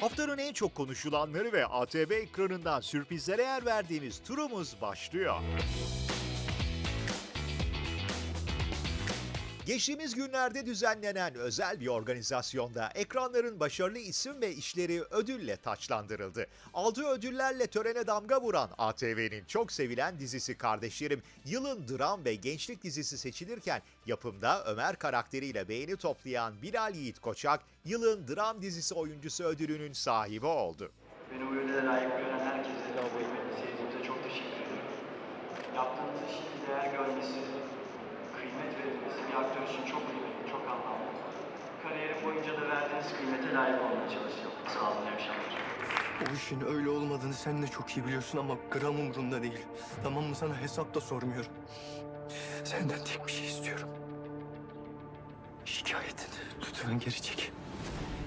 Haftanın en çok konuşulanları ve ATV ekranından sürprizlere yer verdiğimiz turumuz başlıyor. Geçtiğimiz günlerde düzenlenen özel bir organizasyonda ekranların başarılı isim ve işleri ödülle taçlandırıldı. Aldığı ödüllerle törene damga vuran ATV'nin çok sevilen dizisi Kardeşlerim yılın dram ve gençlik dizisi seçilirken yapımda Ömer karakteriyle beğeni toplayan Bilal Yiğit Koçak yılın dram dizisi oyuncusu ödülünün sahibi oldu. Beni bu ödüle layık gören herkese, seyircimize çok teşekkür ediyorum. Yaptığınız işin değer görmesi, için çok kıymetli, çok anlamlı. Kariyerim boyunca da verdiğiniz kıymete layık olmaya çalışacağım. Sağ olun, iyi akşamlar. O işin öyle olmadığını sen de çok iyi biliyorsun ama gram umurumda değil. Tamam mı sana hesap da sormuyorum. Senden tek bir şey istiyorum. Şikayetini lütfen geri çek.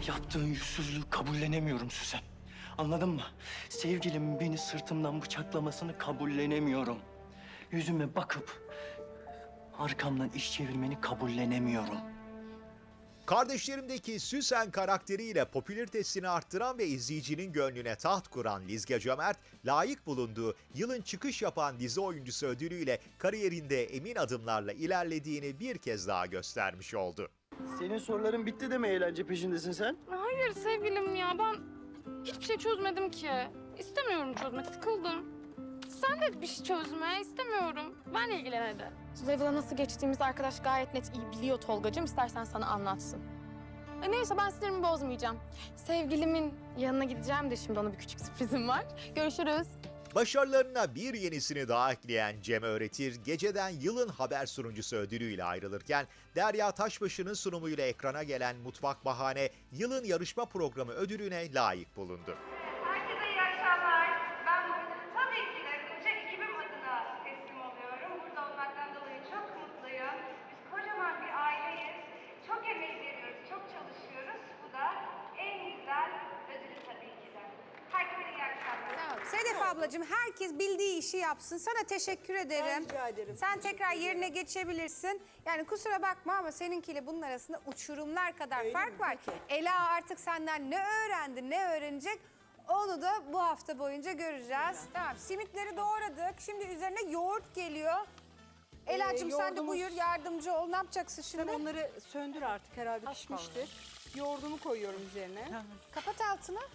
Yaptığın yüzsüzlüğü kabullenemiyorum Süsen. Anladın mı? Sevgilimin beni sırtımdan bıçaklamasını kabullenemiyorum. Yüzüme bakıp arkamdan iş çevirmeni kabullenemiyorum. Kardeşlerimdeki Süsen karakteriyle popülaritesini arttıran ve izleyicinin gönlüne taht kuran Lizge Cömert, layık bulunduğu yılın çıkış yapan dizi oyuncusu ödülüyle kariyerinde emin adımlarla ilerlediğini bir kez daha göstermiş oldu. Senin soruların bitti de mi eğlence peşindesin sen? Hayır sevgilim ya ben hiçbir şey çözmedim ki. İstemiyorum çözmek, sıkıldım. Sen de bir şey çözme, istemiyorum. Ben ilgilen hadi. Level'a nasıl geçtiğimizi arkadaş gayet net iyi biliyor Tolgacığım. İstersen sana anlatsın. E neyse ben sinirimi bozmayacağım. Sevgilimin yanına gideceğim de şimdi ona bir küçük sürprizim var. Görüşürüz. Başarılarına bir yenisini daha ekleyen Cem Öğretir, geceden yılın haber sunucusu ödülüyle ayrılırken, Derya Taşbaşı'nın sunumuyla ekrana gelen Mutfak Bahane, yılın yarışma programı ödülüne layık bulundu. Herkese iyi akşamlar. Ben bu ödülü tabii ki de koca ekibim adına teslim oluyorum. Burada olmaktan dolayı çok mutluyum. Biz kocaman bir aileyiz. Çok emek veriyoruz, çok çalışıyoruz. Bu da en güzel ödülü tabii ki de. Herkese iyi akşamlar. Sedef ablacığım herkes bildiği işi yapsın. Sana teşekkür ederim. rica ederim. Sen tekrar yerine geçebilirsin. Yani kusura bakma ama seninkiyle bunun arasında uçurumlar kadar fark var. Ela artık senden ne öğrendi, ne öğrenecek? Onu da bu hafta boyunca göreceğiz. Tamam, simitleri doğradık. Şimdi üzerine yoğurt geliyor. Ela'cığım sen de buyur yardımcı ol. Ne yapacaksın şimdi? Sen onları söndür artık herhalde pişmiştir. Yoğurdumu koyuyorum üzerine. Kapat altını.